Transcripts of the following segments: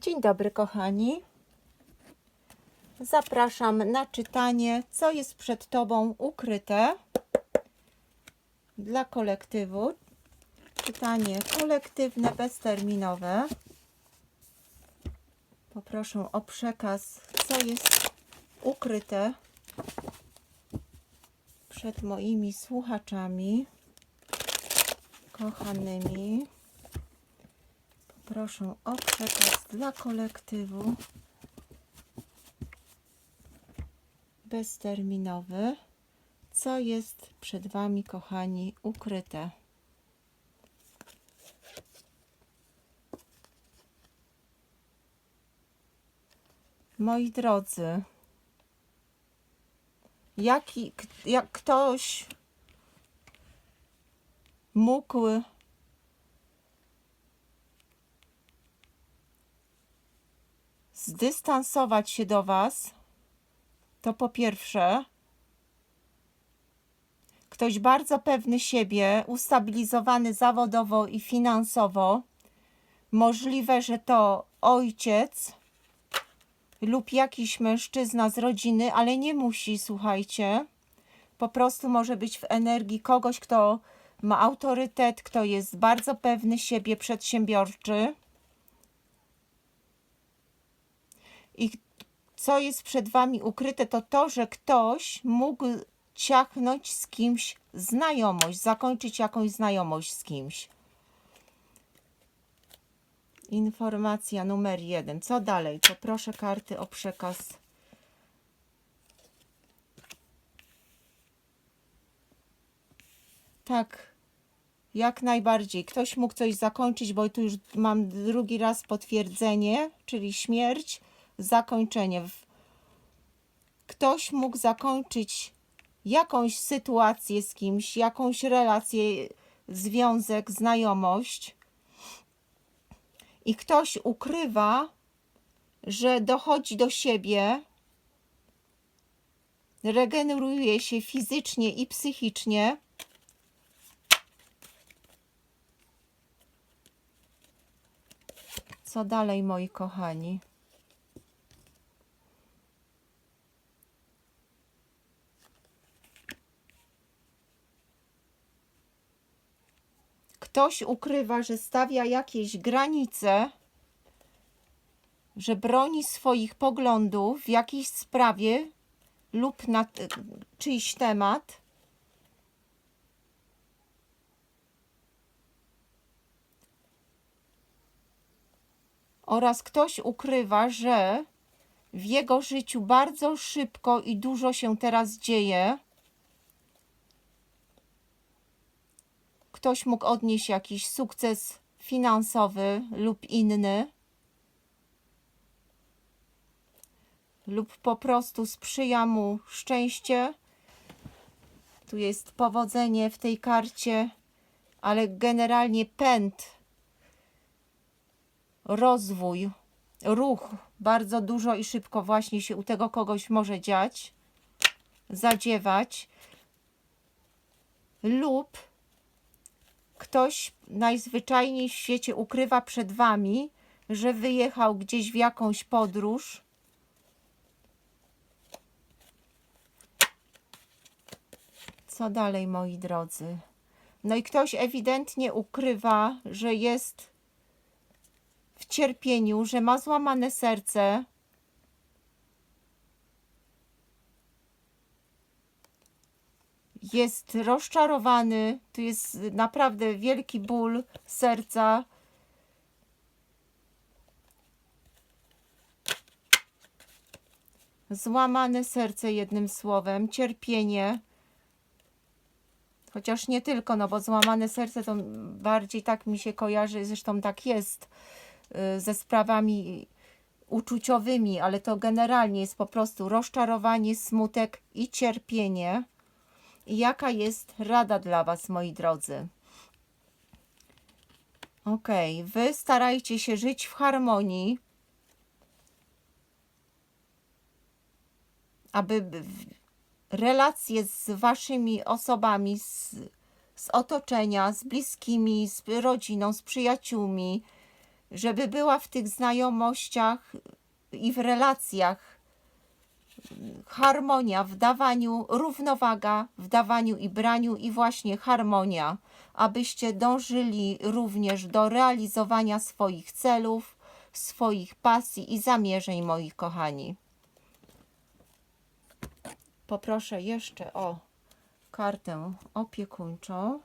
Dzień dobry, kochani. Zapraszam na czytanie, co jest przed Tobą ukryte dla kolektywu. Czytanie kolektywne, bezterminowe. Poproszę o przekaz, co jest ukryte przed moimi słuchaczami, kochanymi. Proszę o przekaz dla kolektywu bezterminowy. Co jest przed Wami, kochani, ukryte? Moi drodzy, jaki, jak ktoś mógł zdystansować się do Was, to po pierwsze, ktoś bardzo pewny siebie, ustabilizowany zawodowo i finansowo, możliwe, że to ojciec lub jakiś mężczyzna z rodziny, ale nie musi, słuchajcie. Po prostu może być w energii kogoś, kto ma autorytet, kto jest bardzo pewny siebie, przedsiębiorczy. I co jest przed Wami ukryte, to to, że ktoś mógł ciachnąć z kimś znajomość, zakończyć jakąś znajomość z kimś. Informacja numer jeden. Co dalej? Poproszę karty o przekaz. Tak, jak najbardziej. Ktoś mógł coś zakończyć, bo tu już mam drugi raz potwierdzenie, czyli śmierć, zakończenie. Ktoś mógł zakończyć jakąś sytuację z kimś, jakąś relację, związek, znajomość. I ktoś ukrywa, że dochodzi do siebie, regeneruje się fizycznie i psychicznie. Co dalej, moi kochani? Ktoś ukrywa, że stawia jakieś granice, że broni swoich poglądów w jakiejś sprawie lub na czyjś temat. Oraz ktoś ukrywa, że w jego życiu bardzo szybko i dużo się teraz dzieje. Ktoś mógł odnieść jakiś sukces finansowy lub inny. lub po prostu sprzyja mu szczęście. Tu jest powodzenie w tej karcie, ale generalnie pęd, rozwój, ruch. Bardzo dużo i szybko właśnie się u tego kogoś może dziać, zadziewać. Lub ktoś najzwyczajniej w świecie ukrywa przed wami, że wyjechał gdzieś w jakąś podróż Co dalej, moi drodzy? No i ktoś ewidentnie ukrywa, że jest w cierpieniu, że ma złamane serce. Jest rozczarowany, tu jest naprawdę wielki ból serca. Złamane serce, jednym słowem, cierpienie. Chociaż nie tylko, no bo złamane serce to bardziej tak mi się kojarzy, zresztą tak jest y, ze sprawami uczuciowymi, ale to generalnie jest po prostu rozczarowanie, smutek i cierpienie. Jaka jest rada dla Was, moi drodzy? Okej, Wy starajcie się żyć w harmonii, aby relacje z waszymi osobami z, z otoczenia, z bliskimi, z rodziną, z przyjaciółmi, żeby była w tych znajomościach i w relacjach harmonia w dawaniu, równowaga w dawaniu i braniu i właśnie harmonia, abyście dążyli również do realizowania swoich celów, swoich pasji i zamierzeń, moi kochani. Poproszę jeszcze o kartę opiekuńczą.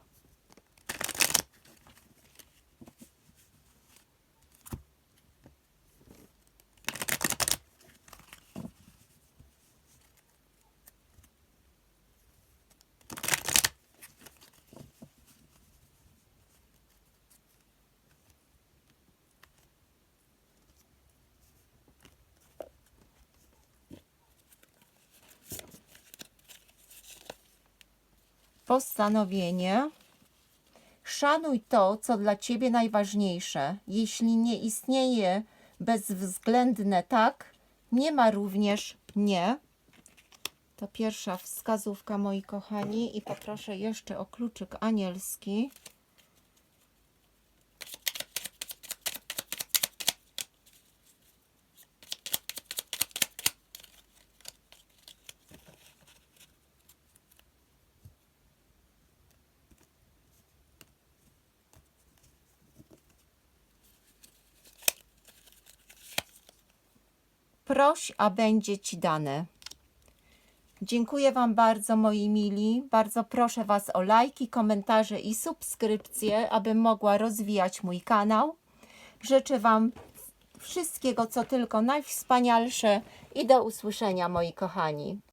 Postanowienie. Szanuj to, co dla ciebie najważniejsze. Jeśli nie istnieje bezwzględne tak, nie ma również nie. To pierwsza wskazówka, moi kochani, i poproszę jeszcze o kluczyk anielski. Proś, a będzie ci dane. Dziękuję Wam bardzo, moi mili. Bardzo proszę Was o lajki, komentarze i subskrypcje, abym mogła rozwijać mój kanał. Życzę Wam wszystkiego, co tylko najwspanialsze i do usłyszenia, moi kochani.